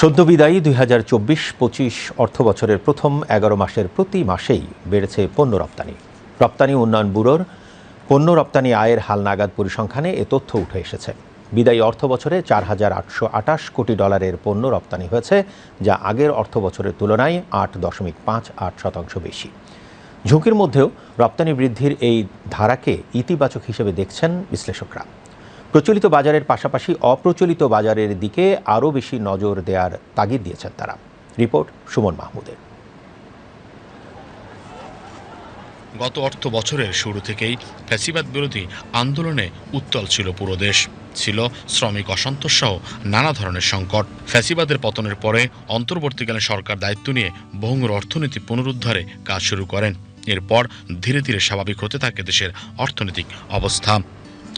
সদ্য বিদায়ী দুই হাজার চব্বিশ পঁচিশ অর্থ বছরের প্রথম এগারো মাসের প্রতি মাসেই বেড়েছে পণ্য রপ্তানি। রপ্তানি উন্নয়ন ব্যুরোর পণ্য রপ্তানি আয়ের হালনাগাদ পরিসংখ্যানে এ তথ্য উঠে এসেছে। বিদায়ী অর্থ বছরে চার হাজার আটশো আটাশ কোটি ডলারের পণ্য রপ্তানি হয়েছে, যা আগের অর্থ বছরের তুলনায় আট দশমিক পাঁচ আট শতাংশ বেশি। ঝুঁকির মধ্যেও রপ্তানি বৃদ্ধির এই ধারাকে ইতিবাচক হিসেবে দেখছেন বিশ্লেষকরা। প্রচলিত বাজারের পাশাপাশি অপ্রচলিত বাজারের দিকে আরও বেশি নজর দেওয়ার তাগিদ দিয়েছেন তারা। রিপোর্ট সুমন মাহমুদের। গত অর্থ বছরের শুরু থেকেই ফ্যাসিবাদ বিরোধী আন্দোলনে উত্তল ছিল পুরো দেশ। ছিল শ্রমিক অসন্তোষ সহ নানা ধরনের সংকট। ফ্যাসিবাদের পতনের পরে অন্তর্বর্তীকালীন সরকার দায়িত্ব নিয়ে ভঙ্গুর অর্থনীতি পুনরুদ্ধারে কাজ শুরু করেন। এরপর ধীরে ধীরে স্বাভাবিক হতে থাকে দেশের অর্থনৈতিক অবস্থা।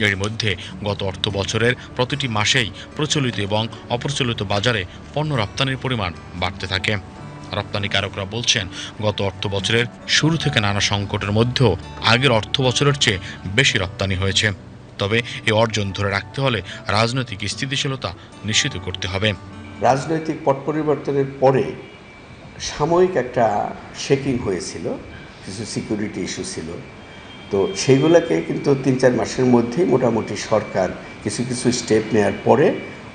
এর মধ্যে গত অর্থ বছরের প্রতিটি মাসেই প্রচলিত এবং অপ্রচলিত বাজারে পণ্য রপ্তানির পরিমাণ বাড়তে থাকে। রপ্তানিকারকরা বলছেন, গত অর্থ বছরের শুরু থেকে নানা সংকটের মধ্যেও আগের অর্থ বছরের চেয়ে বেশি রপ্তানি হয়েছে। তবে এ অর্জন ধরে রাখতে হলে রাজনৈতিক স্থিতিশীলতা নিশ্চিত করতে হবে। রাজনৈতিক পট পরিবর্তনের পরে সাময়িক একটা শেকিং হয়েছিল, কিছু সিকিউরিটি ইস্যু ছিল। তো সেইগুলোকে কিন্তু তিন চার মাসের মধ্যেই মোটামুটি সরকার কিছু কিছু স্টেপ নেওয়ার পরে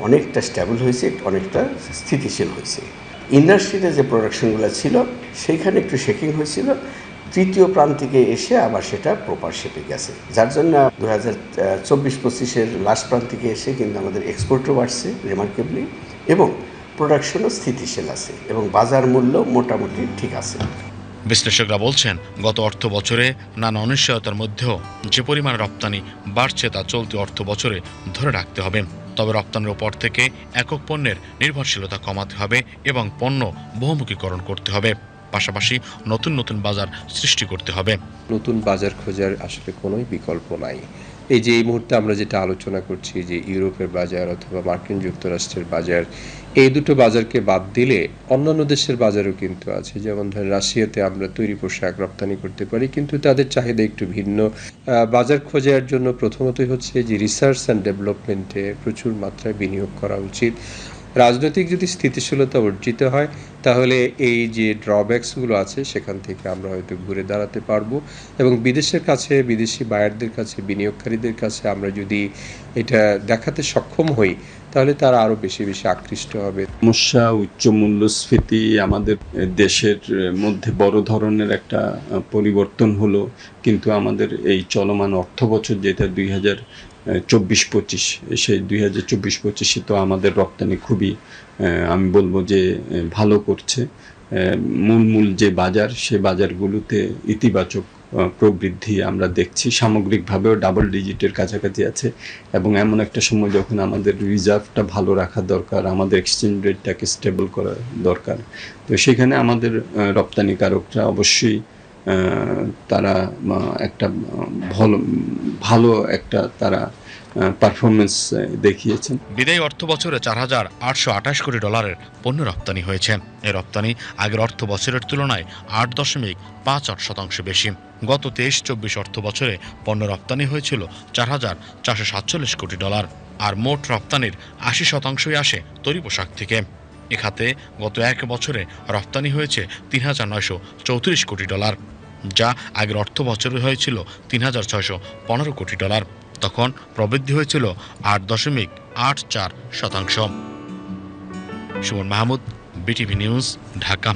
অনেকটা স্ট্যাবল হয়েছে, অনেকটা স্থিতিশীল হয়েছে। ইন্ডাস্ট্রিতে যে প্রোডাকশনগুলো ছিল, সেইখানে একটু শেকিং হয়েছিল। তৃতীয় প্রান্তিকে এসে আবার সেটা প্রপার শেপে গেছে। যার জন্য দু হাজার চব্বিশ পঁচিশের লাস্ট প্রান্তিকে এসে কিন্তু আমাদের এক্সপোর্টও বাড়ছে রিমার্কেবলি এবং প্রোডাকশনও স্থিতিশীল আছে, এবং বাজার মূল্য মোটামুটি ঠিক আছে। বিশ্লেষকরা বলছেন, গত অর্থ বছরে নানা অনিশ্চয়তার মধ্যেও যে পরিমাণ রপ্তানি বাড়ছে তা চলতি অর্থ বছরে ধরে রাখতে হবে। তবে রপ্তানির ওপর থেকে একক পণ্যের নির্ভরশীলতা কমাতে হবে এবং পণ্য বহুমুখীকরণ করতে হবে। পাশাপাশি নতুন নতুন বাজার সৃষ্টি করতে হবে। নতুন বাজার খোঁজার আসলে কোনোই বিকল্প নাই। এই যে এই মুহূর্তে আমরা যেটা আলোচনা করছি যে ইউরোপের বাজার অথবা মার্কিন যুক্তরাষ্ট্রের বাজার, এই দুটো বাজারকে বাদ দিলে অন্যান্য দেশের বাজারও কিন্তু আছে। যেমন ধরেন রাশিয়াতে আমরা তৈরি পোশাক রপ্তানি করতে পারি, কিন্তু তাদের চাহিদা একটু ভিন্ন। বাজার খোঁজার জন্য প্রথমতই হচ্ছে যে রিসার্চ অ্যান্ড ডেভেলপমেন্টে প্রচুর মাত্রায় বিনিয়োগ করা উচিত। রাজনৈতিক যদি স্থিতিশীলতা অর্জিত হয়, তাহলে এই যে ড্রব্যাকসগুলো আছে, সেখান থেকে আমরা হয়তো ঘুরে দাঁড়াতে পারব। এবং বিদেশের কাছে, বিদেশি বায়ারদের কাছে, বিনিয়োগকারীদের কাছে আমরা যদি এটা দেখাতে সক্ষম হই, তাহলে তারা আরও বেশি বেশি আকৃষ্ট হবে। সমস্যা, উচ্চ মূল্যস্ফীতি, আমাদের দেশের মধ্যে বড় ধরনের একটা পরিবর্তন হলো। কিন্তু আমাদের এই চলমান অর্থ বছর যেটা দুই হাজার চব্বিশ পঁচিশ সেই দুই হাজার চব্বিশ পঁচিশে তো আমাদের রপ্তানি খুবই আমি বলব যে ভালো করছে। মূল মূল যে বাজার, সে বাজারগুলোতে ইতিবাচক প্রবৃদ্ধি আমরা দেখছি। সামগ্রিকভাবেও ডাবল ডিজিটের কাছাকাছি আছে এবং এমন একটা সময় যখন আমাদের রিজার্ভটা ভালো রাখা দরকার, আমাদের এক্সচেঞ্জ রেটটাকে স্টেবল করা দরকার। তো সেখানে আমাদের রপ্তানিকারকরা অবশ্যই তারা একটা ভালো ভালো একটা তারা পারফরমেন্স দেখিয়েছেন। বিদায়ী অর্থ বছরে চার হাজার আটশো আঠাশ কোটি ডলারের পণ্য রপ্তানি হয়েছে। এ রপ্তানি আগের অর্থ বছরের তুলনায় আট দশমিক পাঁচ আট শতাংশ বেশি। গত তেইশ চব্বিশ অর্থ বছরে পণ্য রপ্তানি হয়েছিল চার হাজার চারশো সাতচল্লিশ কোটি ডলার, আর মোট রপ্তানির আশি শতাংশই আসে তৈরি পোশাক থেকে। এ খাতে গত এক বছরে রপ্তানি হয়েছে তিন হাজার নয়শো চৌত্রিশ কোটি ডলার। যা আগের অর্থ বছরে হয়েছিল তিন হাজার ছয়শো পনেরো কোটি ডলার। তখন প্রবৃদ্ধি হয়েছিল আট দশমিক আট চার শতাংশ। Suman Mahmud, BTV news, Dhaka.